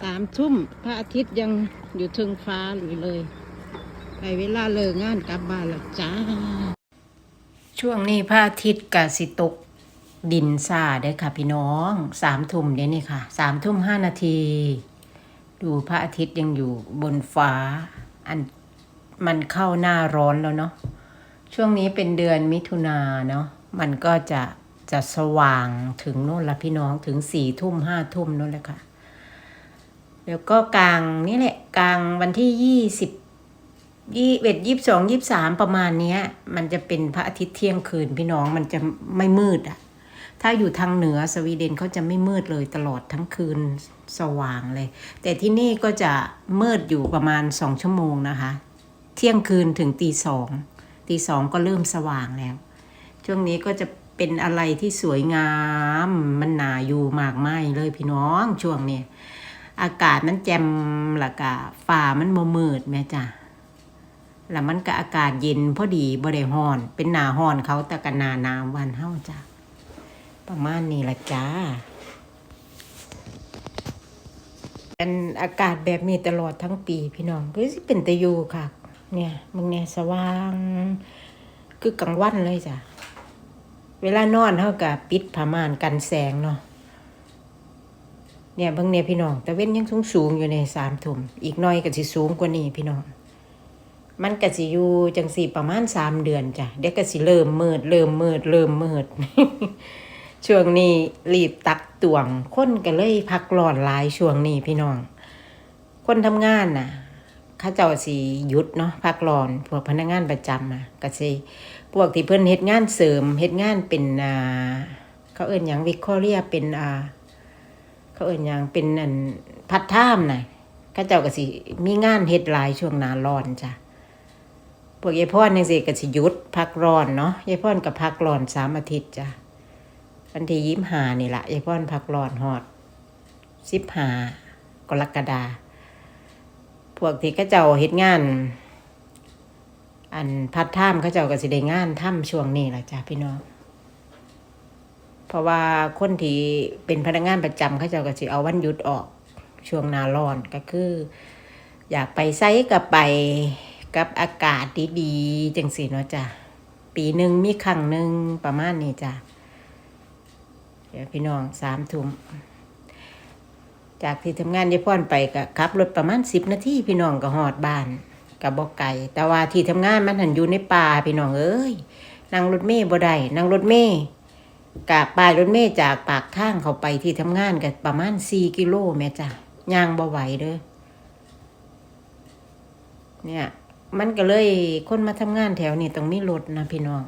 สามทุ่มพระอาทิตย์ยังอยู่ทึงฟ้าอยู่เลย ไปเวลาเลิกงานกลับบ้านล้วจ้า ช่วงนี้พระอาทิตย์กสิตกดินซาได้ค่ะพี่น้องสามทุ่มเดี๋ยวนี้ค่ะสามทุ่มห้านาที ดูพระอาทิตย์ยังอยู่บนฟ้า อันมันเข้าหน้าร้อนแล้วเนาะช่วงนี้เป็นเดือนมิถุนาเนาะมันก็จะจะสว่างถึงโน่นละพี่น้องถึงสี่ทุ่มห้าทุ่มโน่นเลยค่ะ แล้วก็กลางนี่แหละกลางวันที่ยี่สิบยี่เอ็ดยี่สองยี่สามประมาณเนี้ย มันจะเป็นพระอาทิตย์เที่ยงคืนพี่น้องมันจะไม่มืดอะ ถ้าอยู่ทางเหนือสวีเดนเขาจะไม่มืดเลยตลอดทั้งคืนสว่างเลย แต่ที่นี่ก็จะมืดอยู่ประมาณสองชั่วโมงนะคะ เที่ยงคืนถึงตีสองตีสองก็เริ่มสว่างแล้ว ช่วงนี้ก็จะเป็นอะไรที่สวยงาม มันหนาอยู่มากไม้เลยพี่น้องช่วงนี้ อากาศมันแจ่มและกะฟ้ามันบ่มืดแม่จ้ะแล้วมันก็อากาศเย็นพอดีบ่ได้ร้อน เป็นหนาร้อนเขาแต่กันหนานาววันเฮาจ้ะประมาณนี้ละจ้าเป็นอากาศแบบนี้ตลอดทั้งปีพี่น้องก็สิเป็นตะยูค่ะ เนี่ยมึงเนี่ยสว่าง คือกลางวันเลยจ้ะ เวลานอนเท่ากับปิดผ้าม่านกันแสงเนาะ เนี่ยเบางเนี่ยพี่น้องแต่เว้นยังสูงสูงอยู่ในสามถุ่มอีกหน้อยก็สิสูงกว่านี้พี่น้อง มันก็สิอยู่จังสี่ประมาณสามเดือนจ้ะเดี๋ยวก็สิเริ่มมืดเริ่มมืดเริ่มมืดช่วงนี้รีบตักตวงคนก็เลยพักร้อนหลายช่วงนี้พี่น้อง คนทำงานน่ะข้าเจ้าสิหยุดเนาะพักร้อนพวกพนักงานประจำอะก็สิพวกที่เพิ่นเฮ็ดงานเสริมเฮ็ดงานเป็นอ่าเขาเอิ้นหยังวิคอเรียเป็นอ่า เขาเอิ้นหยังเป็นอันพัดท่ามน่ะข้าเจ้าก็สิมีงานเฮ็ดหลายช่วงหน้าร้อนจ้ะพวกยายพ่อนยังสิก็สิหยุดพักร้อนเนาะยายพ่อนกับพักร้อนสามอาทิตย์จ้ะวันที่ยิ้มหานี่ละยายพ่อนพักร้อนหอดสิบหากรกฎาพวกที่เขาเจ้าเฮ็ดงาน อันพัดท่ามเขาเจ้าก็สิได้งานท่ำช่วงนี้แหละจ้ะพี่น้อง เพราะว่าคนที่เป็นพนักงานประจำเขาเจ้าก็สิเอาวันหยุดออกช่วงหนาร้อนก็คือ อยากไปไซกับไปกับอากาศดีๆจังสิเนาะจ้ะปีหนึ่งมีครั้งหนึ่งประมาณนี้จ้ะเดี๋ยวพี่น้องสามทุ่มจากที่ทำงานยายพ่อนไปก็ขับรถประมาณสิบนาทีพี่น้องก็หอดบ้านกับบอกไก่ แต่ว่าที่ทำงานมันหันอยู่ในป่าพี่น้องเอ้ยนั่งรถเมย์บ่ได้นั่งรถเมย์ กับป้ายรถเมย์จากปากทางเขาไปที่ทำงานก็ประมาณสี่กิโลแม่จ้ะย่างบ่ไหวเด้อเนี่ย มันก็เลยคนมาทำงานแถวนี้ต้องมีรถนะพี่น้อง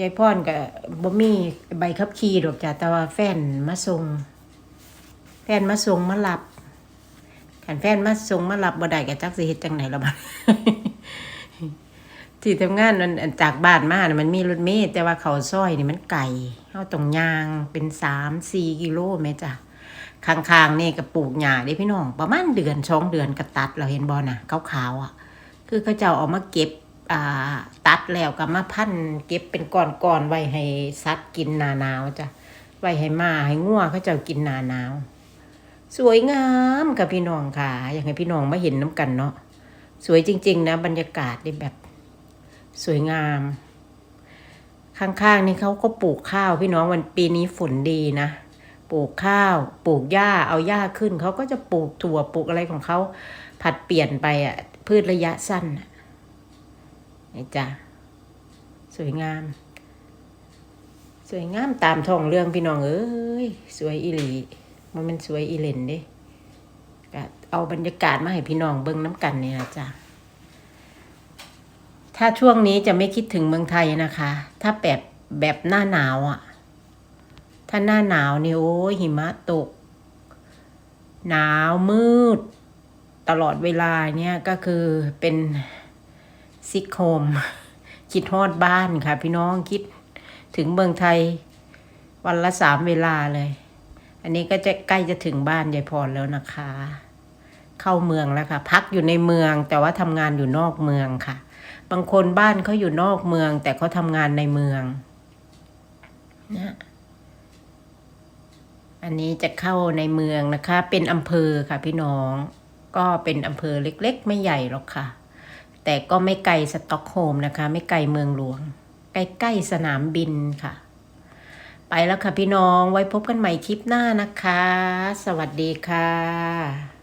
ยายพ่อนก็บ่มีใบขับขี่ดอกจ้ะแต่ว่าแฟนมาส่งแฟนมาส่งมารับขันแฟนมาส่งมารับบ่ได้ก็จักสิเฮ็ดจังไหนละบัด ที่ทำงานมันจากบ้านมาน่ะมันมีรถเมล์แต่ว่าเขาซอยนี่มันไกลเฮาต้องยางเป็นสามสี่กิโลแม่จ้ะข้างๆนี่ก็ปลูกหญ้าเด้พี่น้อง ประมาณเดือนสองเดือนก็ตัดเราเห็นบอลน่ะขาวๆอะ คือเขาเจ้าเอามาเก็บอ่าตัดแล้วก็มาพันเก็บเป็นก้อนๆไว้ให้สัตว์กินหนาหนาวจ้ะไว้ให้หมาให้งัวเขาเจ้ากินหนาหนาว สวยงามกับพี่น้องค่ะ อยากให้พี่น้องมาเห็นน้ำกันเนาะสวยจริง ๆ นะบรรยากาศนี่แบบ สวยงาม ข้างๆนี่เขาก็ปลูกข้าวพี่น้องวันปีนี้ฝนดีนะ ปลูกข้าว ปลูกหญ้าเอาหญ้าขึ้น เขาก็จะปลูกถั่วปลูกอะไรของเขาผัดเปลี่ยนไปอะ พืชระยะสั้นนี่จ้ะสวยงาม สวยงามตามท้องเรื่องพี่น้องเอ้ยสวยอีหลีมันมันสวยอีเลนเด้เอาบรรยากาศมาให้พี่น้องเบิ่งน้ำกันเนี่ยจ้ะ ถ้าช่วงนี้จะไม่คิดถึงเมืองไทยนะคะ ถ้าแบบแบบหน้าหนาวอะ ถ้าหน้าหนาวนี่โอ้ยหิมะตก หนาวมืด ตลอดเวลาเนี่ยก็คือเป็นซิกโฮมคิดฮอดบ้านค่ะ พี่น้องคิดถึงเมืองไทย วันละสามเวลาเลย อันนี้ก็จะใกล้จะถึงบ้านยายพรแล้วนะคะ เข้าเมืองแล้วค่ะ พักอยู่ในเมืองแต่ว่าทำงานอยู่นอกเมืองค่ะ บางคนบ้านเขาอยู่นอกเมือง แต่เขาทำงานในเมืองนะอันนี้จะเข้าในเมืองนะคะ เป็นอำเภอค่ะพี่น้อง ก็เป็นอำเภอเล็กๆ ไม่ใหญ่หรอกค่ะ แต่ก็ไม่ไกลสต็อกโฮล์มนะคะ ไม่ไกลเมืองหลวง ใกล้ๆสนามบินค่ะ ไปแล้วค่ะพี่น้องไว้พบกันใหม่คลิปหน้านะคะ สวัสดีค่ะ